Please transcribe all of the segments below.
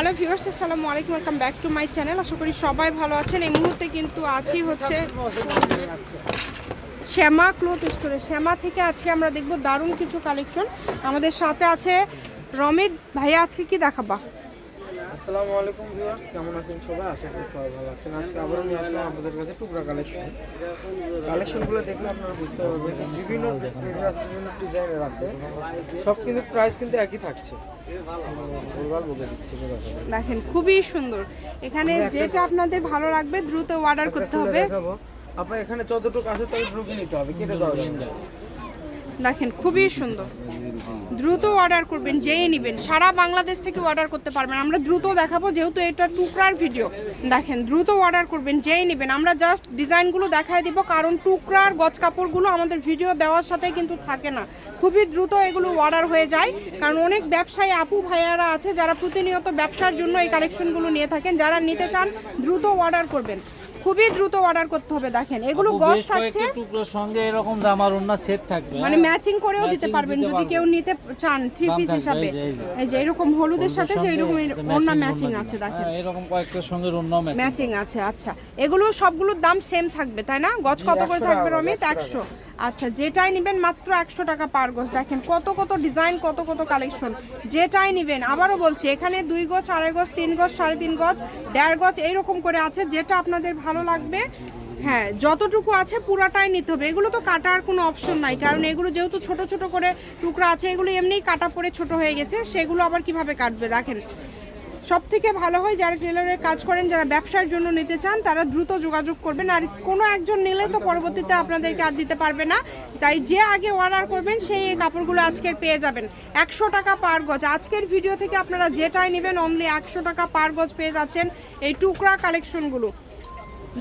Hello viewers, আসসালামু আলাইকুম, welcome back to my channel. আশা করি সবাই ভালো আছেন। এই মুহূর্তে কিন্তু আছি হচ্ছে শ্যামা ক্লোথ স্টোরে। শ্যামা থেকে আজকে আমরা দেখব দারুণ কিছু কালেকশন। আমাদের সাথে আছে রমিত ভাইয়া, আজকে কি দেখাবা? আসসালামু আলাইকুম ভিউয়ার্স কেমন আছেন সবাই? আশা করি সবাই ভালো আছেন। আজকে আবারও নিয়ে আসলাম আপনাদের কাছে টুকরা কালেকশন কালেকশনগুলো দেখলে আপনারা বুঝতে পারবেন বিভিন্ন বিভিন্ন ডিজাইনের আছে। সব কিন্তু প্রাইস কিন্তু একই থাকছে। দেখেন খুবই সুন্দর। এখানে যেটা আপনাদের ভালো লাগবে দ্রুত অর্ডার করতে হবে। আপনার এখানে যতটুকু আছে তাই ঢুকে নিতে হবে। কেটে দেওয়া যাবে। দেখেন, খুবই সুন্দর। দ্রুত অর্ডার করবেন, যেই নেবেন। সারা বাংলাদেশ থেকে অর্ডার করতে পারবেন। আমরা দ্রুত দেখাবো, যেহেতু এটা টুকরার ভিডিও দেখেন, দ্রুত অর্ডার করবেন, যেই নেবেন। আমরা জাস্ট ডিজাইনগুলো দেখাই দিব, কারণ টুকরার গজ কাপড়গুলো আমাদের ভিডিও দেওয়ার সাথে কিন্তু থাকে না। খুবই দ্রুত এগুলো অর্ডার হয়ে যায়। কারণ অনেক ব্যবসায়ী, আপু ভাইয়ারা আছে, যারা প্রতিনিয়ত ব্যবসার জন্য এই কালেকশনগুলো নিয়ে থাকেন। যারা নিতে চান, দ্রুত অর্ডার করবেন। খুবই দ্রুত অর্ডার করতে হবে দেখেন। এগুলো গস গজ থাকছে। টুকরোর সঙ্গে এরকম জামার ওন্না সেট থাকবে মানে? ম্যাচিং করেও দিতে পারবেন যদি কেউ নিতে চান থ্রি পিস হিসাবে। এই যে, এরকম হলুদের সাথে যে এরকম ওন্না ম্যাচিং আছে দেখেন। হ্যাঁ, এরকম কয়েকটার সঙ্গে ওন্না ম্যাচিং আছে আচ্ছা। এগুলো সবগুলোর দাম সেম থাকবে তাই না? গজ কত করে থাকবে রমিত? 100 একশো। আচ্ছা যেটাই নেবেন মাত্র একশো টাকা পার গজ দেখেন কত কত ডিজাইন, কত কত কালেকশন। যেটাই নেবেন, আবারও বলছি, এখানে দুই গজ আড়াই গজ তিন গজ সাড়ে তিন গজ দেড় গজ এইরকম করে আছে, যেটা আপনাদের ভালো লাগবে। হ্যাঁ যতটুকু আছে পুরাটাই নিতে হবে। এগুলো তো কাটার কোনো অপশন নাই, কারণ এগুলো যেহেতু ছোট ছোট করে টুকরা আছে, এগুলো এমনিই কাটা পড়ে ছোট হয়ে গেছে, সেগুলো আবার কীভাবে কাটবে? দেখেন সব থেকে ভালো হয় যারা টেলারের কাজ করেন, যারা ব্যবসার জন্য নিতে চান, তারা দ্রুত যোগাযোগ করবেন। আর কোনো একজন নিলে তো পরবর্তীতে আপনাদেরকে আর দিতে পারবে না। তাই যে আগে অর্ডার করবেন, সেই কাপড়গুলো আজকের পেয়ে যাবেন। একশো টাকা পার গজ। আজকের ভিডিও থেকে আপনারা যেটাই নেবেন অনলি একশো টাকা পার গজ পেয়ে যাচ্ছেন এই টুকরা কালেকশনগুলো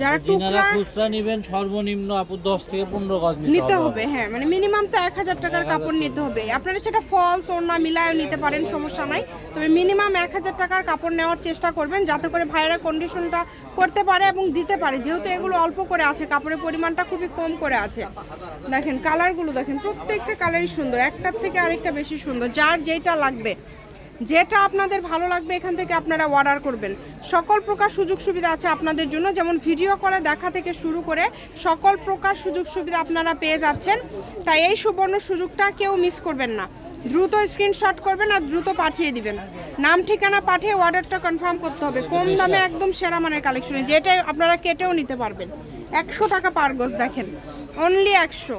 যারা টুকরা খুচরা নেবেন সর্বনিম্ন আপু দশ থেকে পনেরো গজ নিতে হবে। হ্যাঁ মানে মিনিমাম তো এক হাজার টাকার কাপড় নিতে হবে। আপনারা সেটা ফলস ওড়না মিলায়ও নিতে পারেন সমস্যা নাই। তবে মিনিমাম এক হাজার টাকার কাপড় নেওয়ার চেষ্টা করবেন যাতে করে ভাইয়েরা কন্ডিশনটা করতে পারে এবং দিতে পারে। যেহেতু এগুলো অল্প করে আছে কাপড়ের পরিমাণটা খুবই কম করে আছে। দেখেন কালারগুলো দেখেন প্রত্যেকটা কালারই সুন্দর একটার থেকে আরেকটা বেশি সুন্দর যার যেটা লাগবে। যেটা আপনাদের ভালো লাগবে, এখান থেকে আপনারা অর্ডার করবেন। সকল প্রকার সুযোগ সুবিধা আছে আপনাদের জন্য, যেমন ভিডিও কলে দেখা থেকে শুরু করে সকল প্রকার সুযোগ সুবিধা আপনারা পেয়ে যাচ্ছেন। তাই এই সুবর্ণ সুযোগটা কেউ মিস করবেন না। দ্রুত স্ক্রিনশট করবেন আর দ্রুত পাঠিয়ে দিবেন। নাম, ঠিকানা পাঠিয়ে অর্ডারটা কনফার্ম করতে হবে। কম দামে একদম সেরা মানের কালেকশনে যেটাই আপনারা কেটেও নিতে পারবেন। একশো টাকা পার গজ দেখেন। অনলি একশো।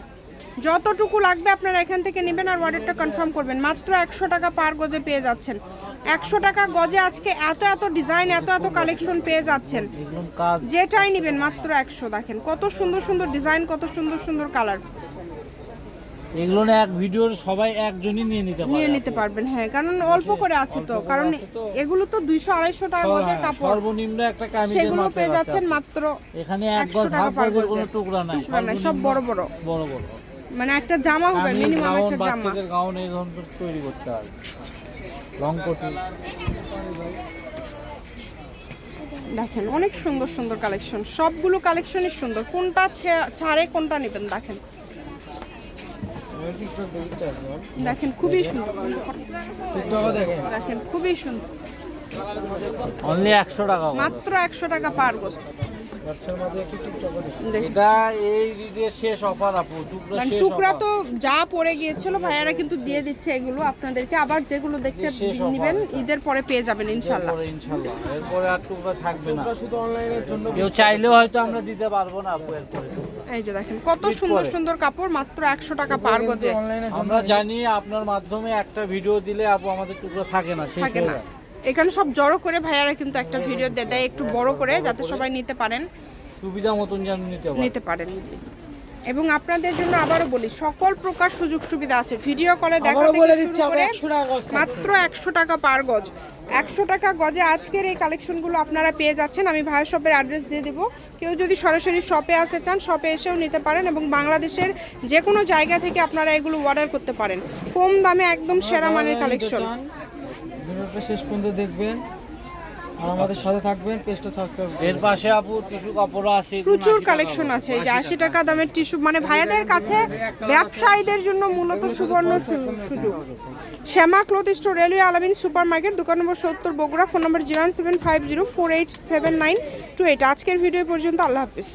যতটুকু লাগবে আপনারা এখান থেকে নেবেন আর অর্ডারটা কনফার্ম করবেন। মাত্র একশো টাকা পার গজে পেয়ে যাচ্ছেন। একশো টাকা গজে আজকে এত এত ডিজাইন এত এত কালেকশন পেয়ে যাচ্ছেন। যেটাই নেবেন মাত্র একশো দেখেন। কত সুন্দর সুন্দর ডিজাইন কত সুন্দর সুন্দর কালার এগুলো না এক ভিডিওর সবাই একজনই নিয়ে নিতে পারে নিয়ে নিতে পারবেন হ্যাঁ কারণ অল্প করে আছে তো। কারণ এগুলো তো দুইশো আড়াইশো টাকা গজের কাপড়। সর্বনিম্ন একটা কামিজের সেগুলো পেয়ে যাচ্ছেন মাত্র এখানে এক গজ হাফ গজের কোনো টুকরা নাই সব বড় বড়। বড় বড়। মানে একটা জামা হবে মিনিমাম একটা জামা। বাচ্চাদের গাউন এই ধরনের তৈরি করতে হয়। লং কোটি দেখেন অনেক সুন্দর সুন্দর কালেকশন সবগুলো কালেকশনই সুন্দর। কোনটা ছাড়ে কোনটা নেবেন দেখেন। দেখেন খুবই সুন্দর। দেখেন খুবই সুন্দর। অনলি একশো টাকা মাত্র একশো টাকা পার গোস হোয়াটসঅ্যাপের মাঝে একটু টিকটকও দেখেন দেখেন এটা এই ঈদের শেষ অফার আপু টুকরা মানে শেষ টুকরা তো যা পড়ে গিয়েছিল ভাইয়ারা কিন্তু দিয়ে দিচ্ছে এগুলো আপনাদেরকে। আবার যেগুলো দেখতে নেবেন ঈদের পরে পেয়ে যাবেন ইনশাল্লাহ। এরপরে এরপরে আর টুকরা থাকবে না। শুধু অনলাইনের জন্য কেউ চাইলেও হয়তো আমরা দিতে পারব না আপু এরপরে। এই যে দেখেন কত সুন্দর সুন্দর কাপড় মাত্র একশো টাকা পার গজে। আমরা জানি আপনার মাধ্যমে একটা ভিডিও দিলে আপু আমাদের টুকরো থাকে না শেষ হয়ে যায়। এখানে সব জড়ো করে ভাইয়ারা কিন্তু একটা ভিডিও দিয়ে দেয় একটু বড় করে যাতে সবাই নিতে পারেন। সুবিধা মতন যেন নিতে নিতে পারেন। এবং আপনাদের জন্য আবারও বলি সকল প্রকার সুযোগ সুবিধা আছে। ভিডিও কলে দেখা থেকে শুরু করে 100 টাকা গজ থাকছে। মাত্র একশো টাকা পার গজ। একশো টাকা গজে আজকের এই কালেকশনগুলো আপনারা পেয়ে যাচ্ছেন। আমি ভাই শপের অ্যাড্রেস দিয়ে দেবো। কেউ যদি সরাসরি শপে আসতে চান শপে এসেও নিতে পারেন এবং বাংলাদেশের যে কোনো জায়গা থেকে আপনারা এগুলো অর্ডার করতে পারেন। কম দামে একদম সেরা মানের কালেকশন। শেষ পর্যন্ত দেখবেন। আর আমাদের সাথে থাকবেন পেজটা সাবস্ক্রাইব এর পাশে আপু টিস্যু কাপড় আছে প্রচুর কালেকশন আছে যে আশি টাকা দামের টিস্যু মানে ভাইয়াদের কাছে ব্যবসায়ীদের জন্য মূলত সুবর্ণ সুযোগ। Shyama cloth store railway Alamin super market দোকান নম্বর সত্তর Bogura phone number zero seven five zero four eight seven nine two eight. আজকের ভিডিও পর্যন্ত আল্লাহ হাফিজ।